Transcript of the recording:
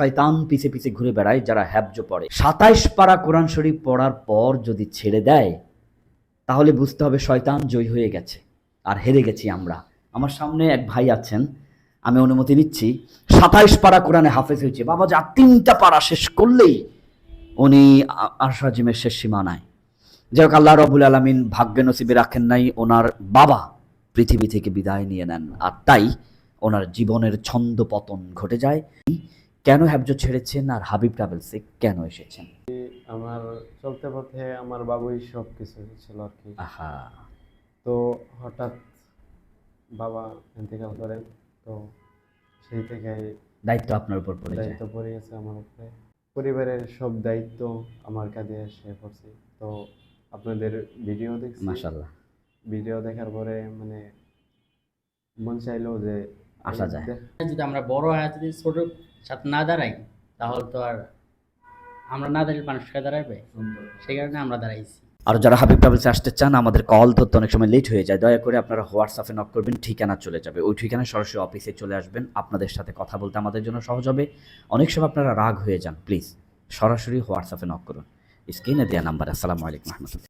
শয়তান পিছে পিছে ঘুরে বেড়ায়, যারা হ্যাবজ পড়ে। সাতাইশ পারা কোরআন শরীফ পড়ার পর যদি ছেড়ে দেয়, তাহলে বুঝতে হবে শয়তান জয়ী হয়ে গেছে। আর হেরে গেছি আমরা। আমার সামনে এক ভাই আছেন, আমি অনুমতি নিচ্ছি। সাতাইশ পারা কোরআনে হাফেজ হয়েছে। বাবা যা তিনটা পারা শেষ করলেই উনি আশরাজিমের শেষ সীমানায়। যাই হোক, আল্লাহ রবুল আলমিন ভাগ্যে নসিবে রাখেন নাই, ওনার বাবা পৃথিবী থেকে বিদায় নিয়ে নেন। আর তাই ওনার জীবনের ছন্দ পতন ঘটে যায়। কেন হ্যাবজ ছেড়েছেন আর হাবিব ট্রাভেলসে কেন এসেছেন? আমার চলতে পথে আমার বাবুই সব কিছু ছিল আর কি। আহা। তো হঠাৎ বাবা ইন্তেকাল করেন তো সেই থেকে দায়িত্ব আপনার উপর পড়ে যায়। দায়িত্ব পড়ে গেছে আমার উপরে। পরিবারের সব দায়িত্ব আমার কাঁধে এসে পড়ছে। তো আপনাদের ভিডিও দেখছি। মাশাল্লাহ ভিডিও দেখার পরে মানে মন চাইলো যে আসা যায়। যদি আমরা বড় হয়ে যদি ছোট সাথে না দাঁড়াই তাহলে তো আর আমরা না দাঁড়িয়ে মানুষকে দাঁড়াবে সেই কারণে আমরা দাঁড়াইছি। আর যারা হাবিব ট্রাভেলসে আসতে চান আমাদের কল ধরতে অনেক সময় লেট হয়ে যায়। দয়া করে আপনারা হোয়াটসঅ্যাপে নক করবেন ঠিকানা চলে যাবে। ওই ঠিকানা সরাসরি অফিসে চলে আসবেন। আপনাদের সাথে কথা বলতে আমাদের জন্য সহজ হবে। অনেক সময় আপনারা রাগ হয়ে যান প্লিজ সরাসরি হোয়াটসঅ্যাপে নক করুন। স্ক্রিনে দেওয়া নাম্বার আসসালামু আলাইকুম রহমতুল্লাহ।